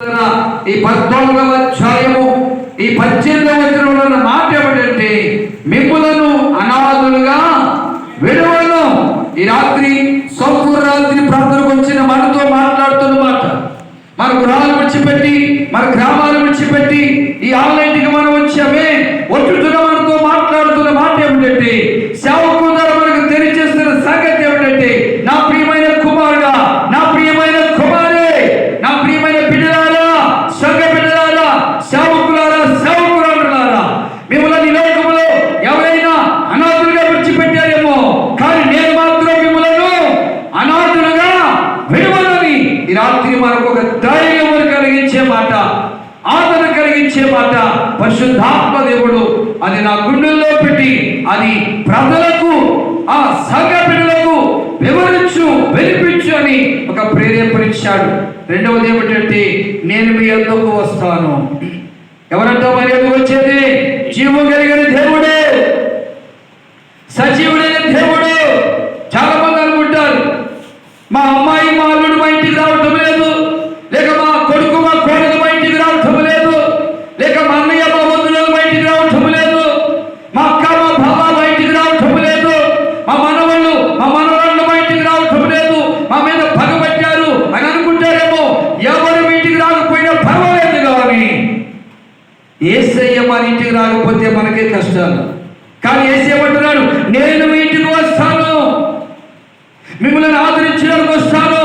ఈ పద్నాలుగవ అధ్యాయము ఈ పద్దెనిమిదవ వచనంలో ఉన్న మాట ఏమిటంటే మిమ్ములను అనాథులుగా విడవను ఈ రాత్రి సంపూర్ణ రాత్రి ప్రార్థనకు వచ్చిన మనతో మాట్లాడుతున్న మాట. మన గృహాలు విడిచిపెట్టి మన గ్రామాలు విడిచిపెట్టి ఈ ఆన్లైన్కి మనం వచ్చామే. ఒట్టుతున్న మనతో మాట్లాడుతున్న మాట ఏమిటంటే సేవకు ద్వారా మనకు తెలియజేస్తున్న సంగతి ఏమిటంటే నా ప్రియమైన కుమారుడా నా ప్రియమైన కుమారే నా ప్రియమైన బిడ్డలారా సంఘ బిడ్డలారా సేవకులారా సేవకురాలులారా మిమ్మల్ని ఈ లోకంలో ఎవరైనా అనాథులుగా విడిచిపెట్టారేమో కానీ నేను మాత్రం మిమ్మలను అనాథులుగా విడవలని ఈ రాత్రి మనకు ఒక ధైర్యం కలిగించే మాట ఆదరణ కలిగించే మాట పరిశుద్ధాత్మ దేవుడు. అది నా గుండెల్లో పెట్టి అది ప్రజలకు ఆ సంఘ బిడ్డలకు వివరించు వినిపించు అని ఒక ప్రేరేపణించాడు రెండవది ఏమిటంటే నేను మీ ఎందుకు వస్తాను. ఎవరంటే మరి ఎందుకు వచ్చేది? జీవం కలిగిన దేవుడే సజీవుడైన దేవుడు చాలా మంది అనుకుంటారు మా అమ్మాయి మా అల్లుడు మా ఇంటికి రావటం లేదు లేక మా కొడుకు మా కోడలు మా ఇంటికి రావటం లేదు లేక మా అన్నయ్య మా వదిన మా ఇంటికి రావటం లేదు మా అక్క మా బావ మా ఇంటికి రావటం లేదు మా మనవళ్ళు మా మనవరాళ్ళు మా ఇంటికి రావటం లేదు మా మీద పగబట్టారు అని అనుకుంటారేమో ఎవరు మీ ఇంటికి రాకపోయినా పర్వాలేదు కానీ మన ఇంటికి రాకపోతే మనకే కష్టాలు. కానీ ఏసీ ఏమంటున్నాడు? నేను మీ ఇంటికి వస్తాను. మిమ్మల్ని ఆదరించడానికి వస్తాను.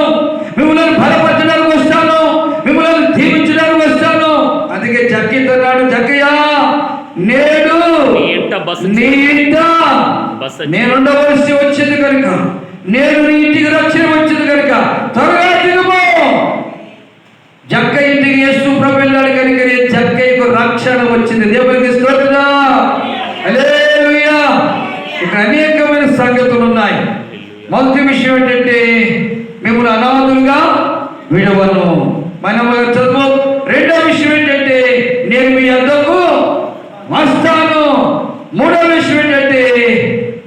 మిమ్మల్ని బలపరచడానికి వస్తాను. మిమ్మల్ని దీవించడానికి వస్తాను. అందుకే జక్కితున్నాడు జక్కయ్య నేడు నీ ఇంట బస నీ ఇంట బస నేనుండవలసి వచ్చింది కనుక. నేను నీ ఇంటికి రక్షణ వచ్చింది కనుక. త్వరగా జక్కయ్యకు రక్షణ వచ్చింది. దేవునికి ఇక్కడ అనేకమైన సంగతులు ఉన్నాయి. మొదటి విషయం ఏంటంటే మిమ్మల్ని అనాథులుగా విడవను. మనం చదువు రెండో విషయం ఏంటంటే నేను మీ అద్దకు వస్తాను. మూడో విషయం ఏంటంటే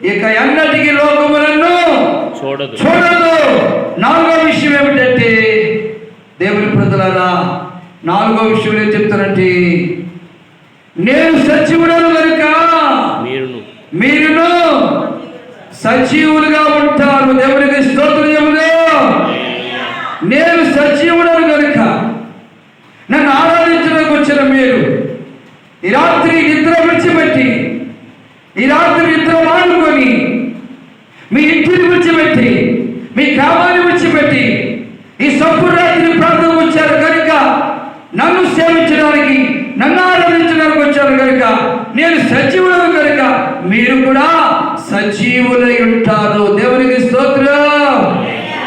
ఇక ఎన్నటికి లోకములను చూడదు. చూడదు. నాలుగో విషయం ఏమిటంటే దేవుని ప్రజలారా నాలుగో విషయం ఏం చెప్తానంటే నేను సచివుడను కనుక మీరును. మీరును సజీవులుగా ఉంటారు. దేవునికి స్తోత్రం చెబుదు నేను సజీవుడను కనుక నన్ను ఆరాధించడానికి వచ్చిన మీరు ఈ రాత్రి నిద్ర విడిచిపెట్టి ఈ రాత్రి నిద్ర మానుకొని మీ ఇంటిని విడిచిపెట్టి మీ గ్రామాన్ని విడిచిపెట్టి ఈ సంపూర్ణ రాత్రి ప్రాంతం వచ్చారు కనుక నన్ను సేవించడానికి నన్ను ఆరాధించడానికి వచ్చారు కనుక నేను సజీవుడు కనుక మీరు కూడా సజీవులై ఉంటారు. దేవునికి స్తోత్రం.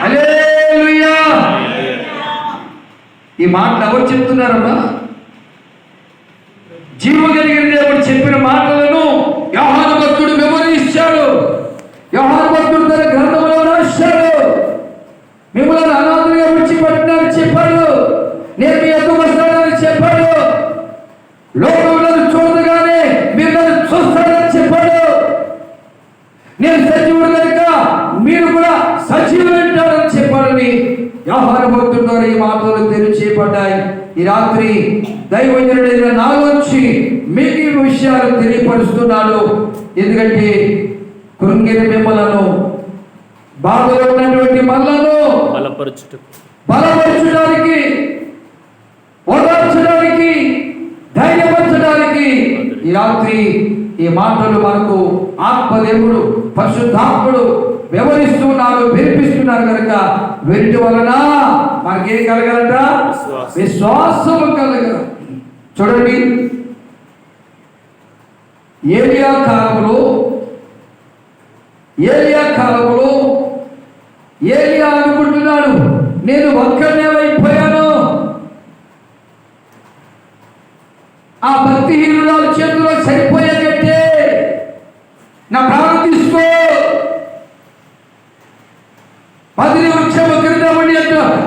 హల్లెలూయా. ఈ మాటలు ఎవరు చెప్తున్నారమ్మా? జీవ కలిగిన దేవుడు చెప్పిన మాటలను వ్యవహార భక్తుడు వివరించాడు వ్యవహార భక్తుడు తన గ్రంథంలో రాశాడు మిమ్మల్ని అనాథులుగా విడిచిపెట్టినని చెప్పాడు నేను మీ ఎందుకు వస్తానని చెప్పాడు లోకంలో చూడగానే మీరు నన్ను చూస్తానని చెప్పాడు నేను సజీవుడు కనుక మీరు కూడా సజీవులు అంటారని చెప్పాడని వ్యవహార భక్తుల ద్వారా ఈ మాటలు తెలియచేయబడ్డాయి ఈ రాత్రి దైవజనుడైన నా వచ్చి మీకు ఈ విషయాలు తెలియపరుస్తున్నాడు ఎందుకంటే కృంగిన మిమ్మలను బాధలో ఉన్నటువంటి మనలను బలపరచుటకు. బలపరచడానికి ఓదార్చడానికి ధైర్యపరచడానికి ఈ రాత్రి ఈ మాటలు మనకు ఆత్మదేవుడు పరిశుద్ధాత్ముడు వివరిస్తున్నారు వినిపిస్తున్నారు కనుక వీటి వలన మనకేం కలగలట? విశ్వాసం. విశ్వాసము కలగ. చూడండి. ఏలియా కాలంలో ఏలియా కాలంలో ఏలియా అనుకుంటున్నాడు నేను ఒక్కనే అయిపోయాను. ఆ భక్తిహీనురాలు చేతిలో సరిపోయేటట్టే. నా ప్రాణం మధురి వృక్షము క్రింద ఉండి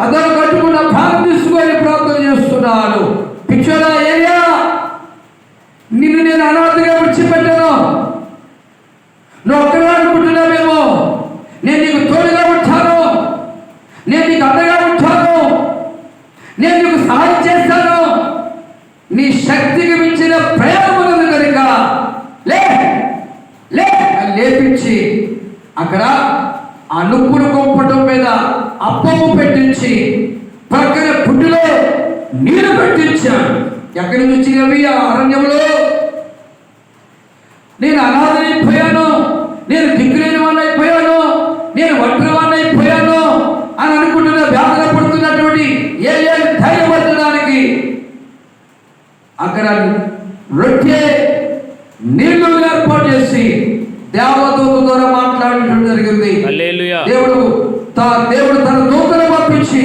అతను కట్టుకున్న భారం తీసుకొని ప్రార్థన చేస్తున్నాను పిచ్చోడా ఏయా నిన్ను నేను అనాథగా విడిచిపెట్టాను. నువ్వు ఒక్కగా అనుకుంటున్నావేమో? నేను నీకు తోడుగా ఉంటాను. నేను నీకు అండగా ఉంటాను. నేను నీకు సహాయం చేస్తాను. నీ శక్తికి మించిన ప్రయాణములను కనుక లే లేపించి అక్కడ ఆ కొంపటం మీద అప్పము పెట్టించి పక్కన పుట్టిలో నీరు పెట్టించాడు. ఎక్కడి నుంచి అవి ఆ అరణ్యంలో. నేను అనాథనైపోయాను. నేను దిక్కులేని అయిపోయాను నేను ఒంటరి వాడినైపోయాను అని అనుకుంటున్న వ్యాధన పడుతున్నటువంటి ఏ ఏ ధైర్యపరచడానికి అక్కడ రొట్టె నీళ్ళు దేవదూత ద్వారా మాట్లాడటం జరిగింది. దేవుడు తా దేవుడు తన దూతను పంపించి